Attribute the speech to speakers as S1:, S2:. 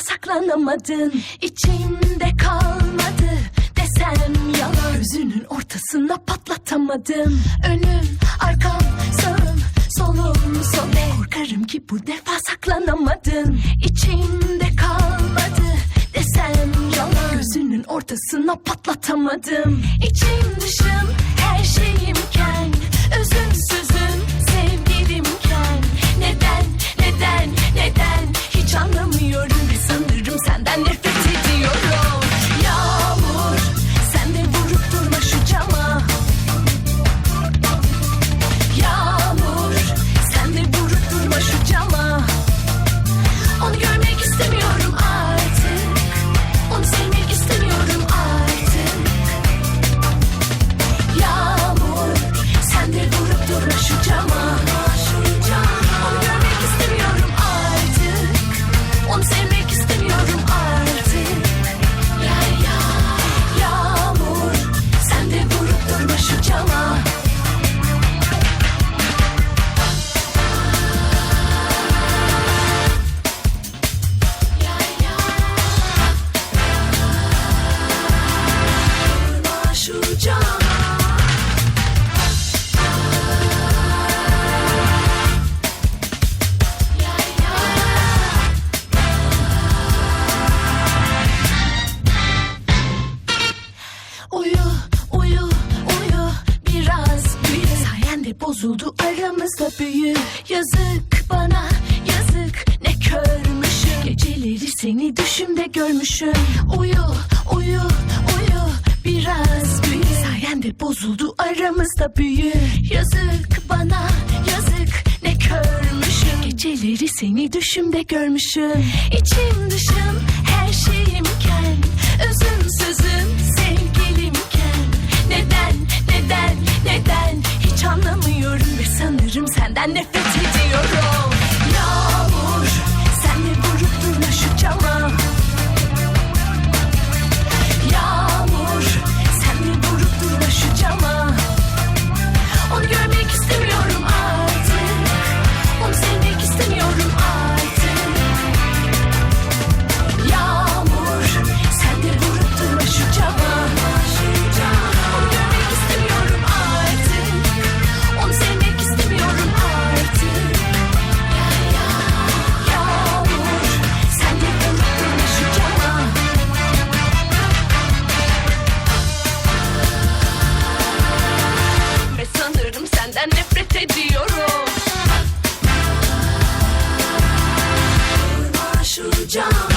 S1: saklanamadın. İçimde kalmadı desem yalan. Gözünün ortasına patlatamadın Önüm arkam sağım solum sol Korkarım ki bu defa saklanamadın. İçimde kalmadı desem yalan. Gözünün ortasına patlatamadım. İçim dışım bozuldu aramızda büyü. Yazık bana, yazık. Ne körmüşüm. Geceleri seni düşümde görmüşüm. Uyu, uyu, uyu. Biraz büyü. Sayende bozuldu aramızda büyü. Yazık bana, yazık. Ne körmüşüm. Geceleri seni düşümde görmüşüm. İçim dışım her şeyimken Sanırım senden nefret ediyorum Shoot, jump.